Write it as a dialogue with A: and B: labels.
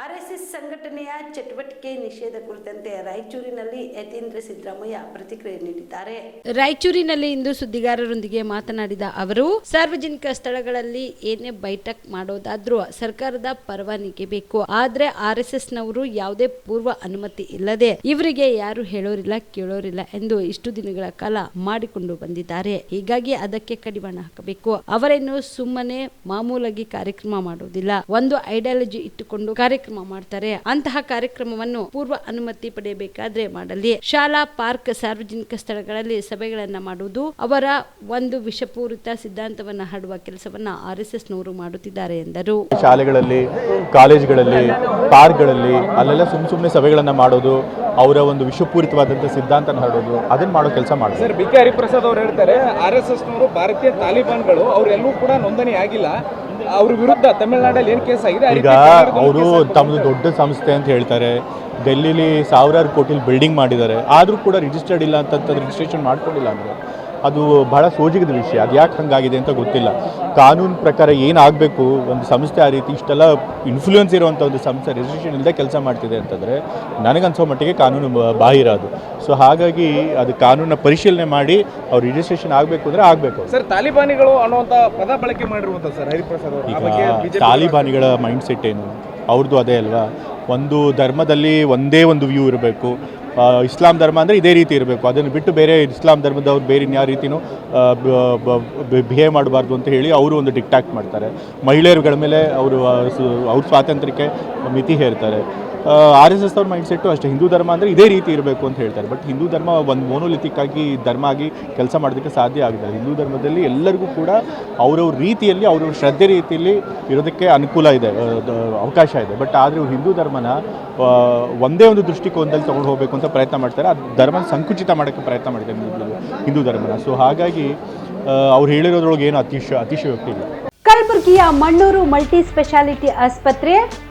A: RSS ಸಂಘಟನೆಯ ಚಟುವಟಿಕೆ ನಿಷೇಧ ಕುರಿತಂತೆ ರಾಯಚೂರಿನಲ್ಲಿ ಯತೀಂದ್ರ ಸಿದ್ದರಾಮಯ್ಯ ಪ್ರತಿಕ್ರಿಯೆ ನೀಡಿದ್ದಾರೆ. ರಾಯಚೂರಿನಲ್ಲಿ ಇಂದು ಸುದ್ದಿಗಾರರೊಂದಿಗೆ ಮಾತನಾಡಿದ ಅವರು, ಸಾರ್ವಜನಿಕ ಸ್ಥಳಗಳಲ್ಲಿ ಏನೇ ಬೈಠಕ್ ಮಾಡೋದಾದ್ರೂ ಸರ್ಕಾರದ ಪರವಾನಗಿ ಬೇಕು. ಆದ್ರೆ ಆರ್ಎಸ್ಎಸ್ ನವರು ಯಾವುದೇ ಪೂರ್ವ ಅನುಮತಿ ಇಲ್ಲದೆ ಇವರಿಗೆ ಯಾರು ಹೇಳೋರಿಲ್ಲ, ಕೇಳೋರಿಲ್ಲ ಎಂದು ಇಷ್ಟು ದಿನಗಳ ಕಾಲ ಮಾಡಿಕೊಂಡು ಬಂದಿದ್ದಾರೆ. ಹೀಗಾಗಿ ಅದಕ್ಕೆ ಕಡಿವಾಣ ಹಾಕಬೇಕು. ಅವರೇನು ಸುಮ್ಮನೆ ಮಾಮೂಲಾಗಿ ಕಾರ್ಯಕ್ರಮ ಮಾಡೋದಿಲ್ಲ. ಒಂದು ಐಡಿಯಾಲಜಿ ಇಟ್ಟುಕೊಂಡು ಕಾರ್ಯಕ್ರಮ ಮಾಡ್ತಾರೆ. ಅಂತಹ ಕಾರ್ಯಕ್ರಮವನ್ನು ಪೂರ್ವ ಅನುಮತಿ ಪಡೆಯಬೇಕಾದ್ರೆ ಮಾಡಲಿ. ಶಾಲಾ ಪಾರ್ಕ್ ಸಾರ್ವಜನಿಕ ಸ್ಥಳಗಳಲ್ಲಿ ಸಭೆಗಳನ್ನ ಮಾಡುವುದು ಅವರ ಒಂದು ವಿಷಪೂರಿತ ಸಿದ್ಧಾಂತವನ್ನ ಹರಡುವ ಕೆಲಸವನ್ನ ಆರ್ ಎಸ್ ಎಸ್ ನವರು ಮಾಡುತ್ತಿದ್ದಾರೆ ಎಂದರು.
B: ಶಾಲೆಗಳಲ್ಲಿ ಕಾಲೇಜುಗಳಲ್ಲಿ ಪಾರ್ಕ್ಗಳಲ್ಲಿ ಅಲ್ಲೆಲ್ಲ ಸುಮ್ ಸುಮ್ಮನೆ ಸಭೆಗಳನ್ನ ಮಾಡೋದು ಅವರ ಒಂದು ವಿಷಪೂರಿತವಾದಂತಹ ಸಿದ್ಧಾಂತನ ಹರಡೋದು ಅದನ್ನ ಮಾಡೋ ಕೆಲಸ ಮಾಡ್ತಾರೆ.
C: ಸರ್ ಬಿ ಕೆ ಹರಿಪ್ರಸಾದ್ ಅವರು ಹೇಳ್ತಾರೆ ಆರ್ ಎಸ್ ಎಸ್ನವರು ಭಾರತೀಯ ತಾಲಿಬಾನ್ಗಳು ಅವರೆಲ್ಲೂ ಕೂಡ ನೋಂದಣಿ ಆಗಿಲ್ಲ. ಅವ್ರ ವಿರುದ್ಧ ತಮಿಳ್ನಾಡಲ್ಲಿ ಏನು ಕೇಸ್ ಆಗಿದೆ?
B: ಈಗ ಅವರು ತಮ್ಮದು ದೊಡ್ಡ ಸಂಸ್ಥೆ ಅಂತ ಹೇಳ್ತಾರೆ. ಡೆಲ್ಲಿಲಿ ಸಾವಿರಾರು ಕೋಟಿಲಿ ಬಿಲ್ಡಿಂಗ್ ಮಾಡಿದ್ದಾರೆ. ಆದರೂ ಕೂಡ ರಿಜಿಸ್ಟರ್ಡ್ ಇಲ್ಲ ಅಂತ ರಿಜಿಸ್ಟ್ರೇಷನ್ ಮಾಡ್ಕೊಂಡಿಲ್ಲ ಅಂದರೆ. ಅದು ಬಹಳ ಸೋಜಿಗದ ವಿಷಯ. ಅದು ಯಾಕೆ ಹಂಗಾಗಿದೆ ಅಂತ ಗೊತ್ತಿಲ್ಲ. ಕಾನೂನು ಪ್ರಕಾರ ಏನಾಗಬೇಕು ಒಂದು ಸಂಸ್ಥೆ ಆ ರೀತಿ ಇಷ್ಟೆಲ್ಲ ಇನ್ಫ್ಲೂಯೆನ್ಸ್ ಇರುವಂಥ ಒಂದು ಸಂಸ್ಥೆ ರಿಜಿಸ್ಟ್ರೇಷನ್ ಇಲ್ಲದೆ ಕೆಲಸ ಮಾಡ್ತಿದೆ ಅಂತಂದರೆ ನನಗನ್ಸೋ ಮಟ್ಟಿಗೆ ಕಾನೂನು ಬಾಹಿರ ಅದು. ಸೊ ಹಾಗಾಗಿ ಅದು ಕಾನೂನ ಪರಿಶೀಲನೆ ಮಾಡಿ ಅವ್ರು ರಿಜಿಸ್ಟ್ರೇಷನ್ ಆಗಬೇಕು ಅಂದರೆ ಆಗಬೇಕು
C: ಸರ್ ತಾಲಿಬಾನಿಗಳು ಅನ್ನುವಂಥ ಪದ ಬಳಕೆ ಮಾಡಿರುವಂಥ ಸರ್ ಹರಿಪ್ರಸಾದ್ ಅವರು.
B: ತಾಲಿಬಾನಿಗಳ ಮೈಂಡ್ ಸೆಟ್ ಏನು? ಅವ್ರದ್ದು ಅದೇ ಅಲ್ವಾ? ಒಂದು ಧರ್ಮದಲ್ಲಿ ಒಂದೇ ಒಂದು ವ್ಯೂ ಇರಬೇಕು. ಇಸ್ಲಾಂ ಧರ್ಮ ಅಂದರೆ ಇದೇ ರೀತಿ ಇರಬೇಕು. ಅದನ್ನು ಬಿಟ್ಟು ಬೇರೆ ಇಸ್ಲಾಂ ಧರ್ಮದವ್ರು ಬೇರೆ ಯಾವ ರೀತಿನೂ ಬಿಹೇವ್ ಮಾಡಬಾರ್ದು ಅಂತ ಹೇಳಿ ಅವರು ಒಂದು ಡಿಕ್ಟಾಕ್ಟ್ ಮಾಡ್ತಾರೆ. ಮಹಿಳೆಯರುಗಳ ಮೇಲೆ ಅವರು ಅವ್ರ ಸ್ವಾತಂತ್ರ್ಯಕ್ಕೆ ಮಿತಿ ಹೇರ್ತಾರೆ. ಆರ್ ಎಸ್ ಎಸ್ ಅವ್ರ ಮೈಂಡ್ ಸೆಟ್ಟು ಅಷ್ಟೇ. ಹಿಂದೂ ಧರ್ಮ ಅಂದರೆ ಇದೇ ರೀತಿ ಇರಬೇಕು ಅಂತ ಹೇಳ್ತಾರೆ. ಬಟ್ ಹಿಂದೂ ಧರ್ಮ ಒಂದು ಮೋನೋಲಿಥಿಕ್ ಆಗಿ ಧರ್ಮ ಆಗಿ ಕೆಲಸ ಮಾಡೋದಕ್ಕೆ ಸಾಧ್ಯ ಆಗಿದೆ ಹಿಂದೂ ಧರ್ಮದಲ್ಲಿ ಎಲ್ಲರಿಗೂ ಕೂಡ ಅವರವ್ರ ರೀತಿಯಲ್ಲಿ, ಅವ್ರವ್ರ ಶ್ರದ್ಧೆ ರೀತಿಯಲ್ಲಿ ಇರೋದಕ್ಕೆ ಅನುಕೂಲ ಇದೆ. ಅವಕಾಶ ಇದೆ. ಬಟ್ ಆದರೆ ಹಿಂದೂ ಧರ್ಮನ ಒಂದೇ ಒಂದು ದೃಷ್ಟಿಕೋನದಲ್ಲಿ ತೊಗೊಂಡು ಹೋಗಬೇಕು ಅಂತ ಪ್ರಯತ್ನ ಮಾಡ್ತಾರೆ. ಆ ಧರ್ಮನ ಸಂಕುಚಿತ ಮಾಡೋಕ್ಕೆ ಪ್ರಯತ್ನ ಮಾಡಿದ್ದಾರೆ ಹಿಂದೂ ಧರ್ಮನ. ಸೊ ಹಾಗಾಗಿ ಅವ್ರು ಹೇಳಿರೋದ್ರೊಳಗೆ ಏನು ಅತಿಶ ಅತಿಶಯೋಕ್ತಿ ಇಲ್ಲ.
D: ಕಲಬುರಗಿಯ ಮಣ್ಣೂರು ಮಲ್ಟಿ ಸ್ಪೆಷಾಲಿಟಿ ಆಸ್ಪತ್ರೆ